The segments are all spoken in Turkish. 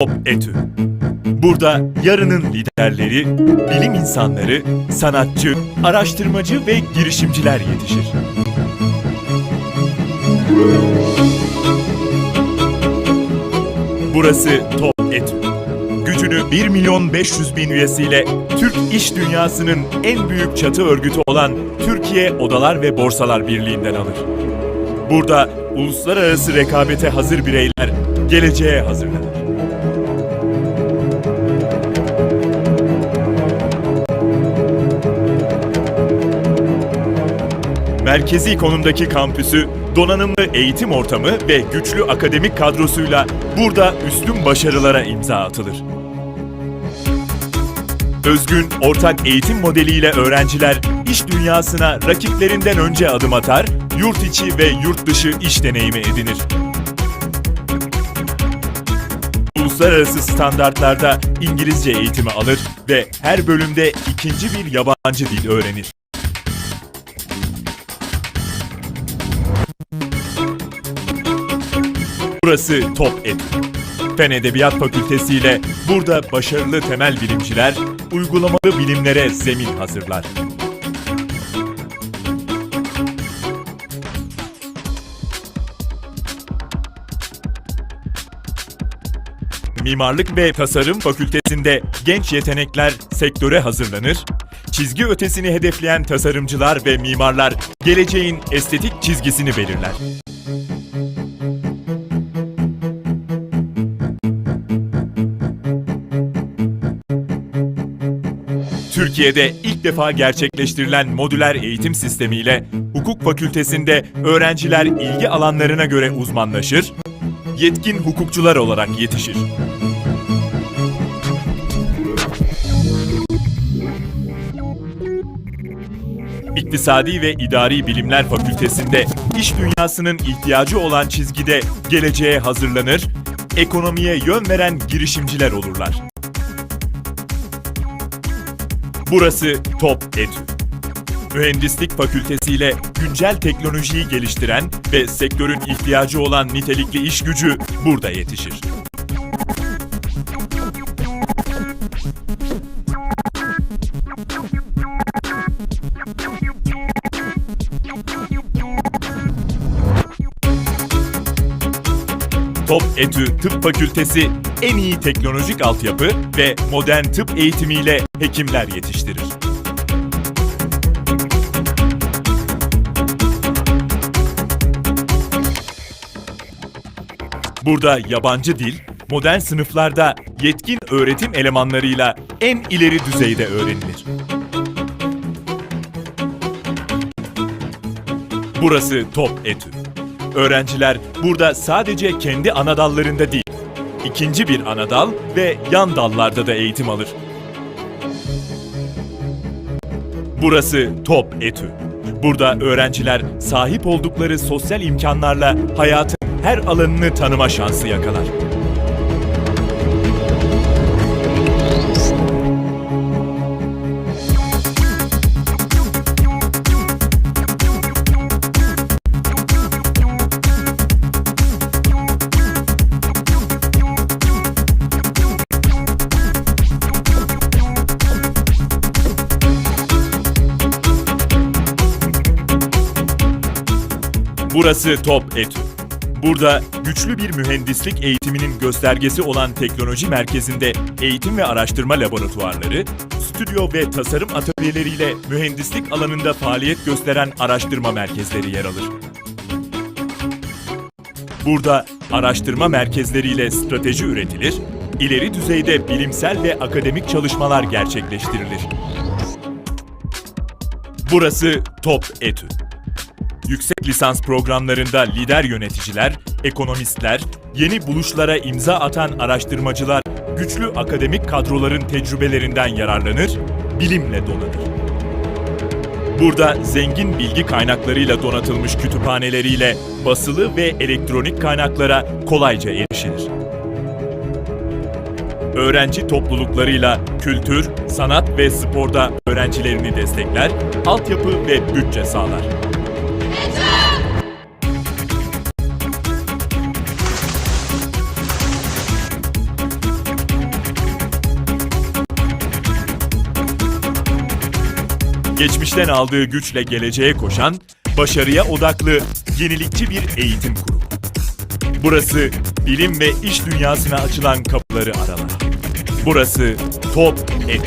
Top Etü. Burada yarının liderleri, bilim insanları, sanatçı, araştırmacı ve girişimciler yetişir. Burası Top Etü. Gücünü 1 milyon 500 bin üyesiyle Türk iş dünyasının en büyük çatı örgütü olan Türkiye Odalar ve Borsalar Birliği'nden alır. Burada uluslararası rekabete hazır bireyler geleceğe hazırlanır. Merkezi konumdaki kampüsü, donanımlı eğitim ortamı ve güçlü akademik kadrosuyla burada üstün başarılara imza atılır. Özgün ortak eğitim modeliyle öğrenciler iş dünyasına rakiplerinden önce adım atar, yurt içi ve yurt dışı iş deneyimi edinir. Uluslararası standartlarda İngilizce eğitimi alır ve her bölümde ikinci bir yabancı dil öğrenir. Burası Top Edu. Fen Edebiyat Fakültesi ile burada başarılı temel bilimciler uygulamalı bilimlere zemin hazırlar. Mimarlık ve Tasarım Fakültesinde genç yetenekler sektöre hazırlanır, çizgi ötesini hedefleyen tasarımcılar ve mimarlar geleceğin estetik çizgisini belirler. Türkiye'de ilk defa gerçekleştirilen modüler eğitim sistemiyle hukuk fakültesinde öğrenciler ilgi alanlarına göre uzmanlaşır, yetkin hukukçular olarak yetişir. İktisadi ve İdari Bilimler Fakültesinde iş dünyasının ihtiyacı olan çizgide geleceğe hazırlanır, ekonomiye yön veren girişimciler olurlar. Burası Top Etü. Mühendislik Fakültesi ile güncel teknolojiyi geliştiren ve sektörün ihtiyacı olan nitelikli iş gücü burada yetişir. Top Etü Tıp Fakültesi en iyi teknolojik altyapı ve modern tıp eğitimiyle hekimler yetiştirir. Burada yabancı dil, modern sınıflarda yetkin öğretim elemanlarıyla en ileri düzeyde öğrenilir. Burası Top Etü. Öğrenciler burada sadece kendi ana dallarında değil, ikinci bir ana dal ve yan dallarda da eğitim alır. Burası Top Etü. Burada öğrenciler sahip oldukları sosyal imkanlarla hayatın her alanını tanıma şansı yakalar. Burası Top Etü. Burada güçlü bir mühendislik eğitiminin göstergesi olan teknoloji merkezinde eğitim ve araştırma laboratuvarları, stüdyo ve tasarım atölyeleriyle mühendislik alanında faaliyet gösteren araştırma merkezleri yer alır. Burada araştırma merkezleriyle strateji üretilir, ileri düzeyde bilimsel ve akademik çalışmalar gerçekleştirilir. Burası Top Etü. Yüksek lisans programlarında lider yöneticiler, ekonomistler, yeni buluşlara imza atan araştırmacılar güçlü akademik kadroların tecrübelerinden yararlanır, bilimle donanır. Burada zengin bilgi kaynaklarıyla donatılmış kütüphaneleriyle basılı ve elektronik kaynaklara kolayca erişilir. Öğrenci topluluklarıyla kültür, sanat ve sporda öğrencilerini destekler, altyapı ve bütçe sağlar. Geçmişten aldığı güçle geleceğe koşan, başarıya odaklı, yenilikçi bir eğitim kurumu. Burası bilim ve iş dünyasına açılan kapıları aralar. Burası Top Edu.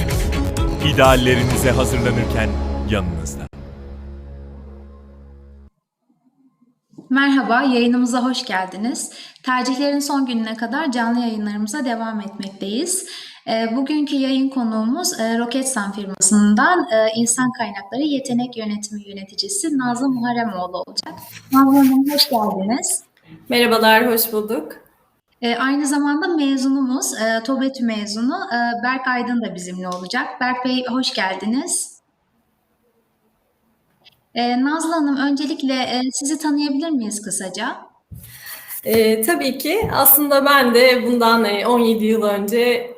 İdeallerinize hazırlanırken yanınızda. Merhaba, yayınımıza hoş geldiniz. Tercihlerin son gününe kadar canlı yayınlarımıza devam etmekteyiz. E, Bugünkü yayın konuğumuz e, Roketsan firmasından e, insan kaynakları yetenek yönetimi yöneticisi Nazlı Muharemoğlu olacak. Nazlı Hanım hoş geldiniz. Merhabalar, hoş bulduk. E, Aynı zamanda mezunumuz, e, TOBETÜ mezunu e, Berk Aydın da bizimle olacak. Berk Bey hoş geldiniz. E, Nazlı Hanım öncelikle e, sizi tanıyabilir miyiz kısaca? Ee, tabii ki aslında ben de bundan e, 17 yıl önce e,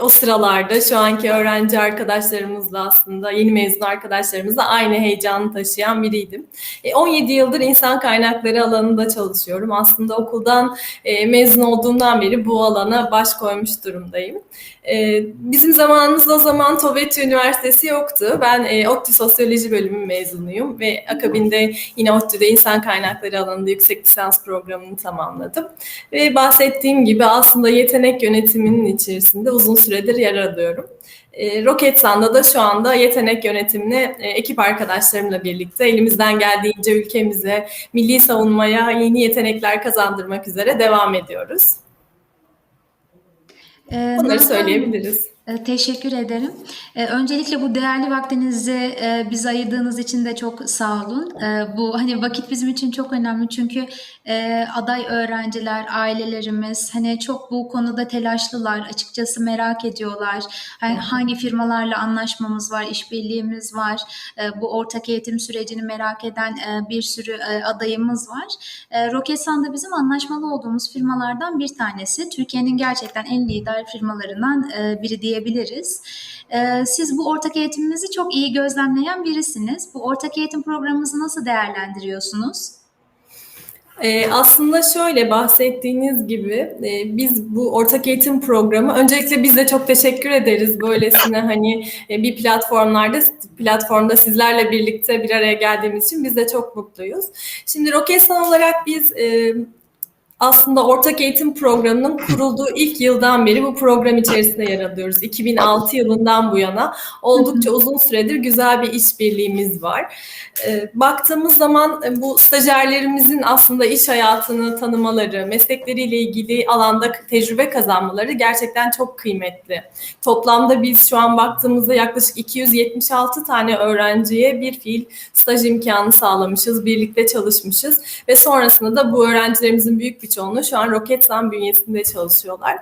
o sıralarda şu anki öğrenci arkadaşlarımızla aslında yeni mezun arkadaşlarımızla aynı heyecanı taşıyan biriydim. E, 17 yıldır insan kaynakları alanında çalışıyorum. Aslında okuldan e, mezun olduğumdan beri bu alana baş koymuş durumdayım. E, bizim zamanımızda o zaman TOBETÜ Üniversitesi yoktu. Ben e, ODTÜ Sosyoloji bölümü mezunuyum ve akabinde yine ODTÜ'de insan kaynakları alanında yüksek lisans programını tamamladım. Ve bahsettiğim gibi aslında yetenek yönetiminin içerisinde uzun süredir yer alıyorum. E, Roketsan'da da şu anda yetenek yönetimini e, ekip arkadaşlarımla birlikte elimizden geldiğince ülkemize, milli savunmaya yeni yetenekler kazandırmak üzere devam ediyoruz. E, Bunları söyleyebiliriz. E, Teşekkür ederim. E, Öncelikle bu değerli vaktinizi e, bize ayırdığınız için de çok sağ olun. Bu hani vakit bizim için çok önemli çünkü aday öğrenciler, ailelerimiz hani çok bu konuda telaşlılar, açıkçası merak ediyorlar. Hani hangi firmalarla anlaşmamız var, işbirliğimiz var. Bu ortak eğitim sürecini merak eden bir sürü adayımız var. Roketsan da bizim anlaşmalı olduğumuz firmalardan bir tanesi. Türkiye'nin gerçekten en lider firmalarından biri diyebiliriz. E, Siz bu ortak eğitimimizi çok iyi gözlemleyen birisiniz. Bu ortak eğitim programımızı nasıl değerlendiriyorsunuz? Ee, aslında şöyle bahsettiğiniz gibi e, biz bu ortak eğitim programı öncelikle biz de çok teşekkür ederiz böylesine hani e, bir platformlarda platformda sizlerle birlikte bir araya geldiğimiz için biz de çok mutluyuz. Şimdi Roketsan olarak biz e, aslında ortak eğitim programının kurulduğu ilk yıldan beri bu program içerisinde yer alıyoruz. 2006 yılından bu yana oldukça uzun süredir güzel bir işbirliğimiz var. E, baktığımız zaman e, bu stajyerlerimizin aslında iş hayatını tanımaları, meslekleriyle ilgili alanda tecrübe kazanmaları gerçekten çok kıymetli. Toplamda biz şu an baktığımızda yaklaşık 276 tane öğrenciye bir fiil staj imkanı sağlamışız, birlikte çalışmışız ve sonrasında da bu öğrencilerimizin büyük bir çoğunluğu şu an Roketsan bünyesinde çalışıyorlar.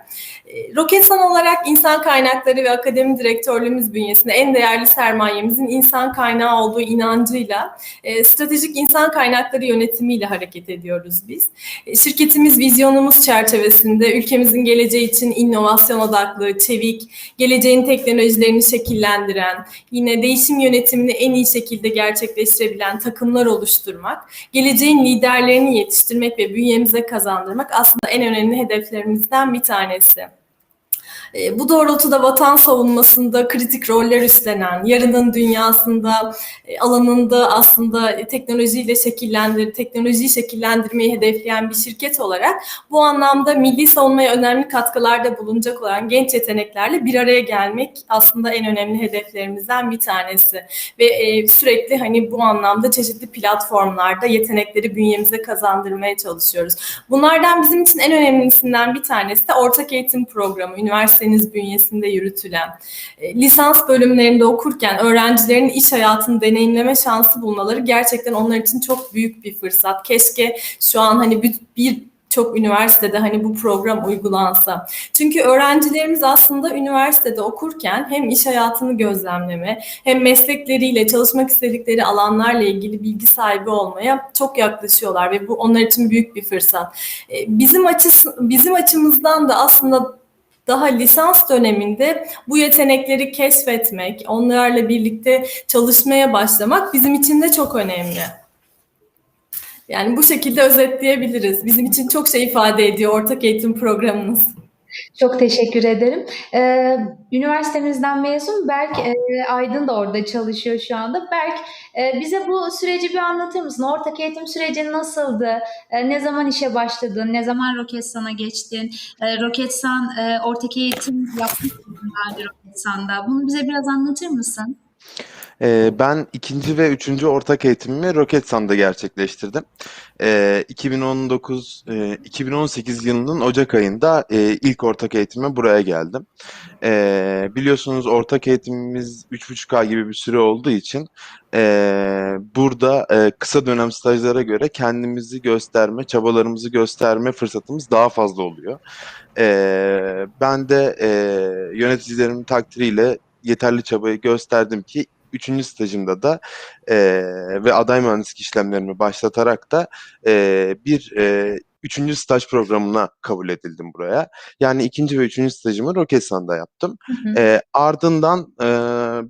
E, Roketsan olarak insan kaynakları ve akademi direktörlüğümüz bünyesinde en değerli sermayemizin insan kaynağı olduğu inancıyla e, stratejik insan kaynakları yönetimiyle hareket ediyoruz biz. E, şirketimiz vizyonumuz çerçevesinde ülkemizin geleceği için inovasyon odaklı, çevik, geleceğin teknolojilerini şekillendiren, yine değişim yönetimini en iyi şekilde gerçekleştirebilen takımlar oluşturmak, geleceğin liderlerini yetiştirmek ve bünyemize kazandırmak aslında en önemli hedeflerimizden bir tanesi. E, bu doğrultuda vatan savunmasında kritik roller üstlenen, yarının dünyasında, e, alanında aslında teknolojiyle şekillendir, teknolojiyi şekillendirmeyi hedefleyen bir şirket olarak bu anlamda milli savunmaya önemli katkılarda bulunacak olan genç yeteneklerle bir araya gelmek aslında en önemli hedeflerimizden bir tanesi. Ve e, sürekli hani bu anlamda çeşitli platformlarda yetenekleri bünyemize kazandırmaya çalışıyoruz. Bunlardan bizim için en önemlisinden bir tanesi de ortak eğitim programı, üniversiteniz bünyesinde yürütülen. E, lisans bölümlerinde okurken öğrencilerin iş hayatını deneyimleme şansı bulmaları gerçekten onlar için çok büyük bir fırsat. Keşke şu an hani bir, bir çok üniversitede hani bu program uygulansa. Çünkü öğrencilerimiz aslında üniversitede okurken hem iş hayatını gözlemleme hem meslekleriyle çalışmak istedikleri alanlarla ilgili bilgi sahibi olmaya çok yaklaşıyorlar ve bu onlar için büyük bir fırsat. E, Bizim açısı bizim açımızdan da aslında daha lisans döneminde bu yetenekleri keşfetmek, onlarla birlikte çalışmaya başlamak bizim için de çok önemli. Yani bu şekilde özetleyebiliriz. Bizim için çok şey ifade ediyor ortak eğitim programımız. Çok teşekkür ederim. Ee, üniversitemizden mezun Berk e, Aydın da orada çalışıyor şu anda. Berk e, bize bu süreci bir anlatır mısın? Ortak eğitim süreci nasıldı? E, ne zaman işe başladın? Ne zaman Roketsan'a geçtin? E, Roketsan e, ortak eğitim yapmış mıydın Roketsan'da? Bunu bize biraz anlatır mısın? Ee, ben ikinci ve üçüncü ortak eğitimimi Roketsan'da gerçekleştirdim. Ee, 2019, e, 2018 yılının Ocak ayında e, ilk ortak eğitime buraya geldim. Ee, biliyorsunuz ortak eğitimimiz 3,5 ay gibi bir süre olduğu için e, burada e, kısa dönem stajlara göre kendimizi gösterme, çabalarımızı gösterme fırsatımız daha fazla oluyor. Ee, ben de e, yöneticilerimin takdiriyle yeterli çabayı gösterdim ki üçüncü stajımda da e, ve aday mühendislik işlemlerimi başlatarak da e, bir e, üçüncü staj programına kabul edildim buraya. Yani ikinci ve üçüncü stajımı Roketsan'da yaptım. Hı hı. E, ardından e,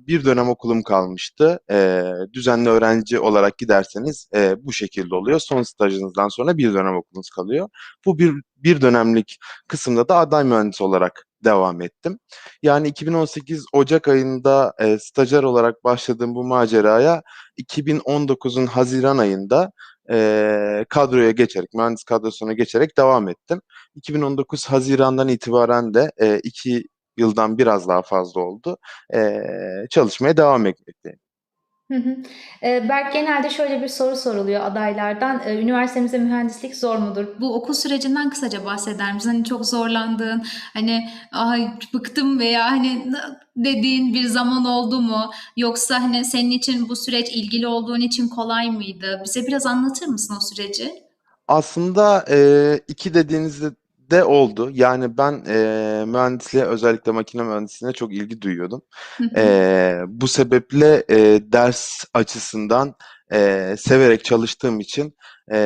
bir dönem okulum kalmıştı. E, düzenli öğrenci olarak giderseniz e, bu şekilde oluyor. Son stajınızdan sonra bir dönem okulunuz kalıyor. Bu bir, bir dönemlik kısımda da aday mühendis olarak devam ettim. Yani 2018 Ocak ayında e, stajyer olarak başladığım bu maceraya 2019'un Haziran ayında e, kadroya geçerek, mühendis kadrosuna geçerek devam ettim. 2019 Haziran'dan itibaren de e, iki yıldan biraz daha fazla oldu. E, çalışmaya devam etmekteyim. Hı hı. Ee, Berk genelde şöyle bir soru soruluyor adaylardan. Ee, üniversitemizde mühendislik zor mudur? Bu okul sürecinden kısaca bahseder misin? Hani çok zorlandığın, hani ay bıktım veya hani dediğin bir zaman oldu mu? Yoksa hani senin için bu süreç ilgili olduğun için kolay mıydı? Bize biraz anlatır mısın o süreci? Aslında e, iki dediğinizde de oldu. Yani ben e, mühendisliğe özellikle makine mühendisliğine çok ilgi duyuyordum. Hı hı. E, bu sebeple e, ders açısından e, severek çalıştığım için e,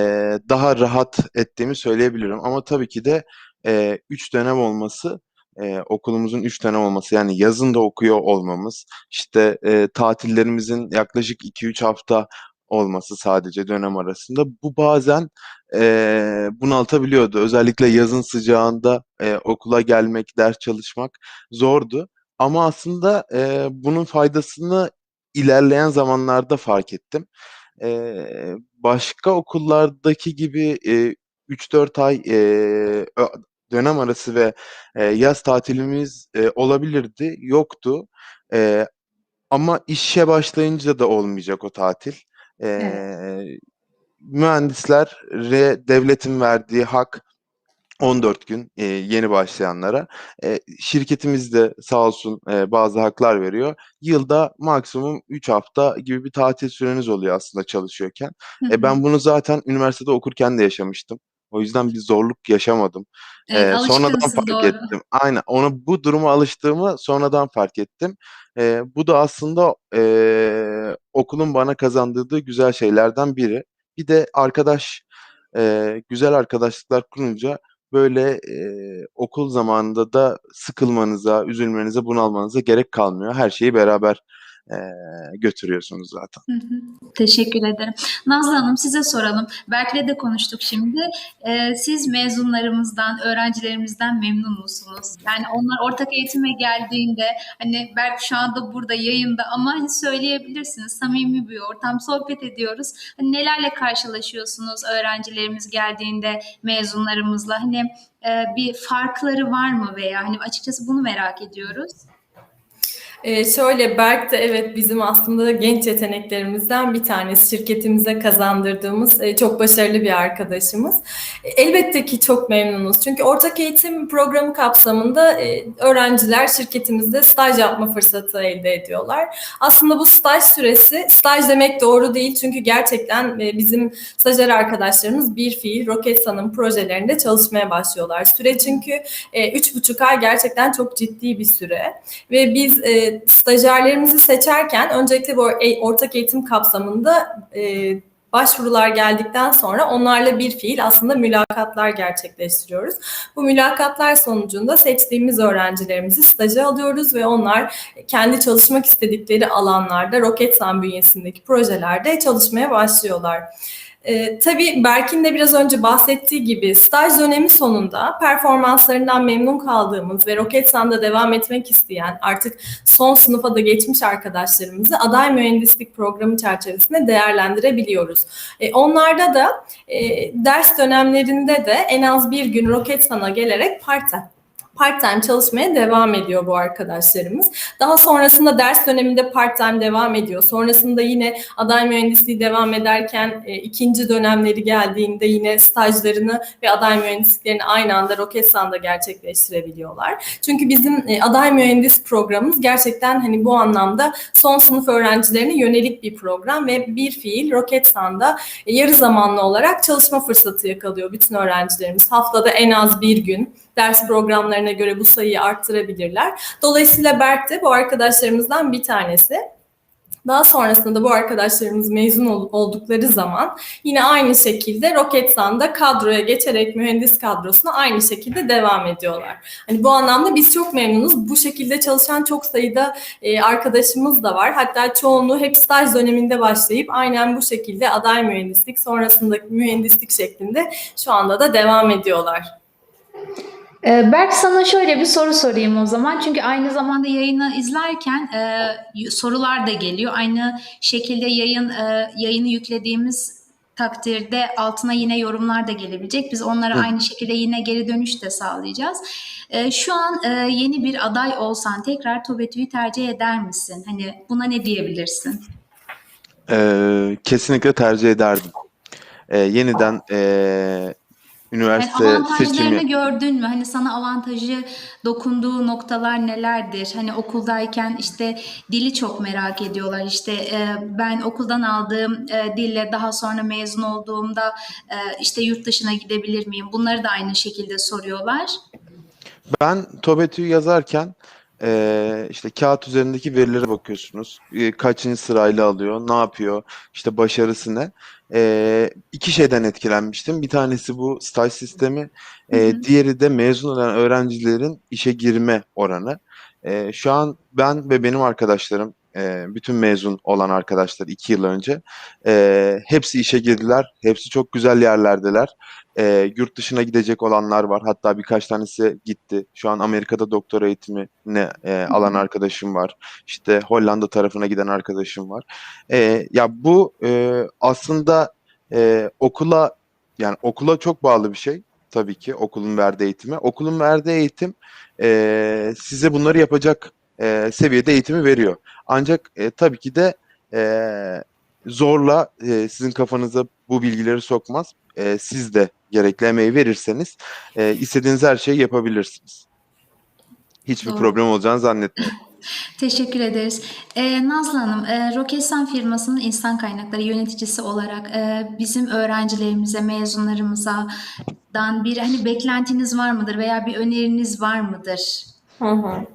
daha rahat ettiğimi söyleyebilirim. Ama tabii ki de e, üç dönem olması, e, okulumuzun üç dönem olması yani yazın da okuyor olmamız, işte e, tatillerimizin yaklaşık 2-3 hafta olması sadece dönem arasında bu bazen e, bunaltabiliyordu. Özellikle yazın sıcağında e, okula gelmek, ders çalışmak zordu. Ama aslında e, bunun faydasını ilerleyen zamanlarda fark ettim. E, başka okullardaki gibi e, 3-4 ay e, dönem arası ve e, yaz tatilimiz e, olabilirdi, yoktu. E, ama işe başlayınca da olmayacak o tatil. Evet. Ee, mühendislere devletin verdiği hak 14 gün e, yeni başlayanlara. E, şirketimiz de sağ olsun e, bazı haklar veriyor. Yılda maksimum 3 hafta gibi bir tatil süreniz oluyor aslında çalışıyorken. Hı E, hı. ben bunu zaten üniversitede okurken de yaşamıştım. O yüzden bir zorluk yaşamadım. Evet, E, sonradan fark doğru. ettim. Aynen. Ona bu duruma alıştığımı sonradan fark ettim. E, bu da aslında e, okulun bana kazandırdığı güzel şeylerden biri. Bir de arkadaş, e, güzel arkadaşlıklar kurunca böyle e, okul zamanında da sıkılmanıza, üzülmenize, bunalmanıza gerek kalmıyor. Her şeyi beraber e, götürüyorsunuz zaten. Hı hı. Teşekkür ederim. Nazlı Hanım size soralım. Berk'le de konuştuk şimdi. Ee, siz mezunlarımızdan, öğrencilerimizden memnun musunuz? Yani onlar ortak eğitime geldiğinde hani Berk şu anda burada yayında ama hani söyleyebilirsiniz. Samimi bir ortam, sohbet ediyoruz. Hani nelerle karşılaşıyorsunuz öğrencilerimiz geldiğinde mezunlarımızla? Hani e, bir farkları var mı veya hani açıkçası bunu merak ediyoruz. Ee, şöyle Berk de evet bizim aslında genç yeteneklerimizden bir tanesi. Şirketimize kazandırdığımız e, çok başarılı bir arkadaşımız. E, elbette ki çok memnunuz. Çünkü ortak eğitim programı kapsamında e, öğrenciler şirketimizde staj yapma fırsatı elde ediyorlar. Aslında bu staj süresi, staj demek doğru değil çünkü gerçekten e, bizim stajyer arkadaşlarımız bir fiil Roketsan'ın projelerinde çalışmaya başlıyorlar. Süre çünkü e, üç buçuk ay gerçekten çok ciddi bir süre ve biz e, stajyerlerimizi seçerken öncelikle bu e- ortak eğitim kapsamında e, başvurular geldikten sonra onlarla bir fiil aslında mülakatlar gerçekleştiriyoruz. Bu mülakatlar sonucunda seçtiğimiz öğrencilerimizi staja alıyoruz ve onlar kendi çalışmak istedikleri alanlarda Roketsan bünyesindeki projelerde çalışmaya başlıyorlar. Ee, tabii Berk'in de biraz önce bahsettiği gibi staj dönemi sonunda performanslarından memnun kaldığımız ve Roketsan'da devam etmek isteyen artık son sınıfa da geçmiş arkadaşlarımızı aday mühendislik programı çerçevesinde değerlendirebiliyoruz. Ee, onlarda da e, ders dönemlerinde de en az bir gün Roketsan'a gelerek part-time part-time çalışmaya devam ediyor bu arkadaşlarımız. Daha sonrasında ders döneminde part-time devam ediyor. Sonrasında yine aday mühendisliği devam ederken e, ikinci dönemleri geldiğinde yine stajlarını ve aday mühendisliklerini aynı anda Roketsan'da gerçekleştirebiliyorlar. Çünkü bizim e, aday mühendis programımız gerçekten hani bu anlamda son sınıf öğrencilerine yönelik bir program ve bir fiil Roketsan'da e, yarı zamanlı olarak çalışma fırsatı yakalıyor bütün öğrencilerimiz. Haftada en az bir gün ders programlarına göre bu sayıyı arttırabilirler. Dolayısıyla Berk de bu arkadaşlarımızdan bir tanesi. Daha sonrasında da bu arkadaşlarımız mezun ol- oldukları zaman yine aynı şekilde Roketsan'da kadroya geçerek mühendis kadrosuna aynı şekilde devam ediyorlar. Hani bu anlamda biz çok memnunuz. Bu şekilde çalışan çok sayıda e, arkadaşımız da var. Hatta çoğunluğu hep staj döneminde başlayıp aynen bu şekilde aday mühendislik sonrasındaki mühendislik şeklinde şu anda da devam ediyorlar. Ee, Berk sana şöyle bir soru sorayım o zaman. Çünkü aynı zamanda yayını izlerken e, sorular da geliyor. Aynı şekilde yayın e, yayını yüklediğimiz takdirde altına yine yorumlar da gelebilecek. Biz onlara Hı. aynı şekilde yine geri dönüş de sağlayacağız. E, şu an e, yeni bir aday olsan tekrar TOBETÜ'yü tercih eder misin? Hani buna ne diyebilirsin? Ee, kesinlikle tercih ederdim. Ee, yeniden ee, Yani üniversite avantajlarını seçimi gördün mü? Hani sana avantajı dokunduğu noktalar nelerdir? Hani okuldayken işte dili çok merak ediyorlar. İşte e, ben okuldan aldığım e, dille daha sonra mezun olduğumda e, işte yurt dışına gidebilir miyim? Bunları da aynı şekilde soruyorlar. Ben TOBETÜ'yü yazarken eee, işte kağıt üzerindeki verilere bakıyorsunuz. Eee, kaçıncı sırayla alıyor, ne yapıyor, işte başarısı ne. Eee iki şeyden etkilenmiştim. Bir tanesi bu staj sistemi, Hı hı. diğeri de mezun olan öğrencilerin işe girme oranı. Eee, şu an ben ve benim arkadaşlarım, eee, bütün mezun olan arkadaşlar iki yıl önce, eee, hepsi işe girdiler. Hepsi çok güzel yerlerdeler. Eee, yurt dışına gidecek olanlar var. Hatta birkaç tanesi gitti. Şu an Amerika'da doktora eğitimine eee, Hı alan arkadaşım var. İşte Hollanda tarafına giden arkadaşım var. Eee, ya bu eee, aslında eee, okula yani okula çok bağlı bir şey tabii ki okulun verdiği eğitime. Okulun verdiği eğitim eee, size bunları yapacak eee, seviyede eğitimi veriyor. Ancak eee, tabii ki de eee, zorla eee, sizin kafanıza bu bilgileri sokmaz. Eee, siz de gerekli emeği verirseniz eee, istediğiniz her şeyi yapabilirsiniz. Hiçbir Doğru. problem olacağını zannetmiyorum. Teşekkür ederiz. Ee, Nazlı Hanım, e, Roketsan firmasının insan kaynakları yöneticisi olarak e, bizim öğrencilerimize, mezunlarımıza dan bir hani beklentiniz var mıdır veya bir öneriniz var mıdır? Hı hı.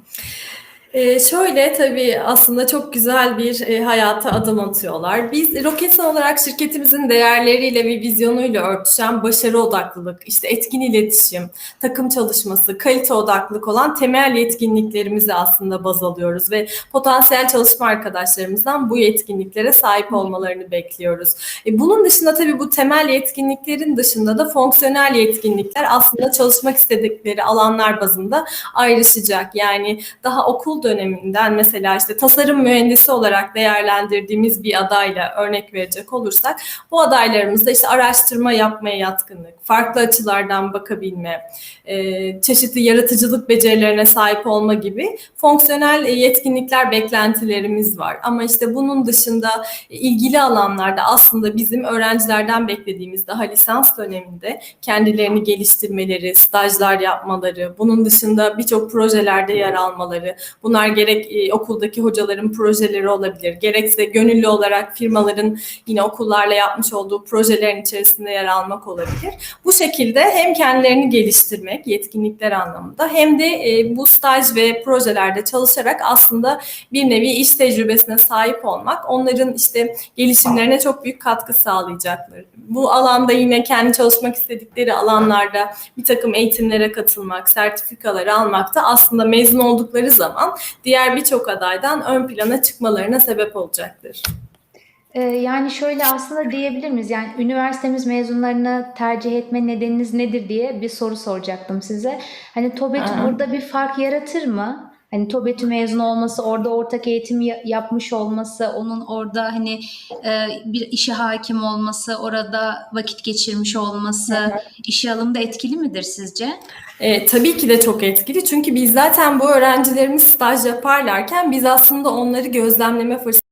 Ee, şöyle tabii aslında çok güzel bir e, hayata adım atıyorlar. Biz Roketsan olarak şirketimizin değerleriyle ve vizyonuyla örtüşen başarı odaklılık, işte etkin iletişim, takım çalışması, kalite odaklılık olan temel yetkinliklerimizi aslında baz alıyoruz ve potansiyel çalışma arkadaşlarımızdan bu yetkinliklere sahip olmalarını bekliyoruz. E, bunun dışında tabii bu temel yetkinliklerin dışında da fonksiyonel yetkinlikler aslında çalışmak istedikleri alanlar bazında ayrışacak. Yani daha okul döneminden mesela işte tasarım mühendisi olarak değerlendirdiğimiz bir adayla örnek verecek olursak bu adaylarımızda işte araştırma yapmaya yatkınlık, farklı açılardan bakabilme, e, çeşitli yaratıcılık becerilerine sahip olma gibi fonksiyonel yetkinlikler beklentilerimiz var. Ama işte bunun dışında ilgili alanlarda aslında bizim öğrencilerden beklediğimiz daha lisans döneminde kendilerini geliştirmeleri, stajlar yapmaları, bunun dışında birçok projelerde yer almaları, bunlar gerek e, okuldaki hocaların projeleri olabilir, gerekse gönüllü olarak firmaların yine okullarla yapmış olduğu projelerin içerisinde yer almak olabilir. Bu şekilde hem kendilerini geliştirmek yetkinlikler anlamında hem de e, bu staj ve projelerde çalışarak aslında bir nevi iş tecrübesine sahip olmak onların işte gelişimlerine çok büyük katkı sağlayacaktır. Bu alanda yine kendi çalışmak istedikleri alanlarda bir takım eğitimlere katılmak, sertifikaları almak da aslında mezun oldukları zaman diğer birçok adaydan ön plana çıkmalarına sebep olacaktır. Ee, yani şöyle aslında diyebilir miyiz? Yani üniversitemiz mezunlarını tercih etme nedeniniz nedir diye bir soru soracaktım size. Hani TOBETÜ Aha. burada bir fark yaratır mı? Hani TOBETÜ mezunu olması, orada ortak eğitim ya- yapmış olması, onun orada hani e, bir işe hakim olması, orada vakit geçirmiş olması, işe alımda etkili midir sizce? E, tabii ki de çok etkili çünkü biz zaten bu öğrencilerimiz staj yaparlarken biz aslında onları gözlemleme fırsatı